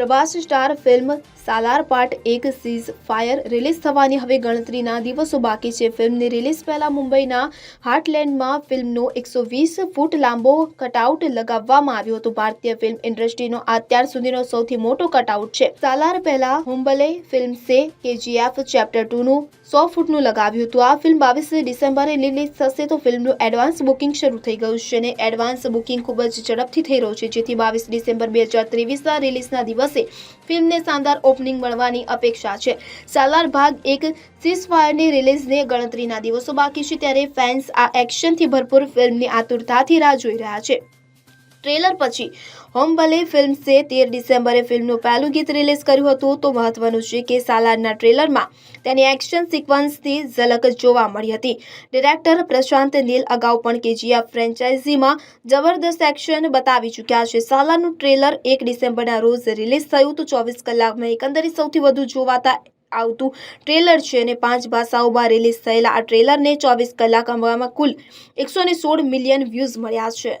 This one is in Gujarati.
Prabhas star film Salaar part એક સીઝ ફાયર રિલીઝ થવાની હવે ગણતરીના દિવસો બાકી છે. ફિલ્મની રિલીઝ પહેલાં મુંબઈના હાર્ટલેન્ડમાં ફિલ્મનો એકસો વીસ ફૂટ લાંબો કટઆઉટ લગાવવામાં આવ્યો હતો. ભારતીય ફિલ્મ ઇન્ડસ્ટ્રીનો અત્યાર સુધીનો સૌથી મોટો કટઆઉટ છે. સાલાર પહેલા હુંબલે ફિલ્મ્સે કેજીએફ ચેપ્ટર ટુ નું સો ફૂટનું લગાવ્યું હતું. આ ફિલ્મ બાવીસ ડિસેમ્બરે રિલીઝ થશે તો ફિલ્મનું એડવાન્સ બુકિંગ શરૂ થઈ ગયું છે અને એડવાન્સ બુકિંગ ખૂબ જ ઝડપથી થઈ રહ્યું છે. જેથી બાવીસ ડિસેમ્બર બે હજાર ત્રેવીસના રિલીઝના દિવસે ફિલ્મને શાનદાર ઓપનિંગ મળવાની અપેક્ષા છે. સાલાર ભાગ એક સીઝ ફાયરની રિલીઝને ગણતરીના દિવસો બાકી છે. ત્યારે ફેન્સ આ એક્શનથી ભરપૂર ફિલ્મની આતુરતાથી રાહ જોઈ રહ્યા છે. ટ્રેલર પછી. હોમબલે ફિલ્મ્સે તેર ડિસેમ્બરે ફિલ્મનું પહેલું ગીત રિલીઝ કર્યું હતું, તો મહત્વનું છે કે સાલારના ટ્રેલરમાં તેની એક્શન સિક્વન્સથી ઝલક જોવા મળી હતી. ડિરેક્ટર પ્રશાંત નીલ અગાઉ પણ કેજીએફ ફ્રેન્ચાઇઝીમાં જબરદસ્ત એક્શન બતાવી ચૂક્યા છે. સાલારનું ટ્રેલર એક ડિસેમ્બરના રોજ રિલીઝ થયું તો ચોવીસ કલાકમાં એકંદરે સૌથી વધુ જોવાતા આવતું ટ્રેલર છે અને પાંચ ભાષાઓમાં રિલીઝ થયેલા આ ટ્રેલરને ચોવીસ કલાકમાં કુલ એકસો સોળ મિલિયન વ્યૂઝ મળ્યા છે.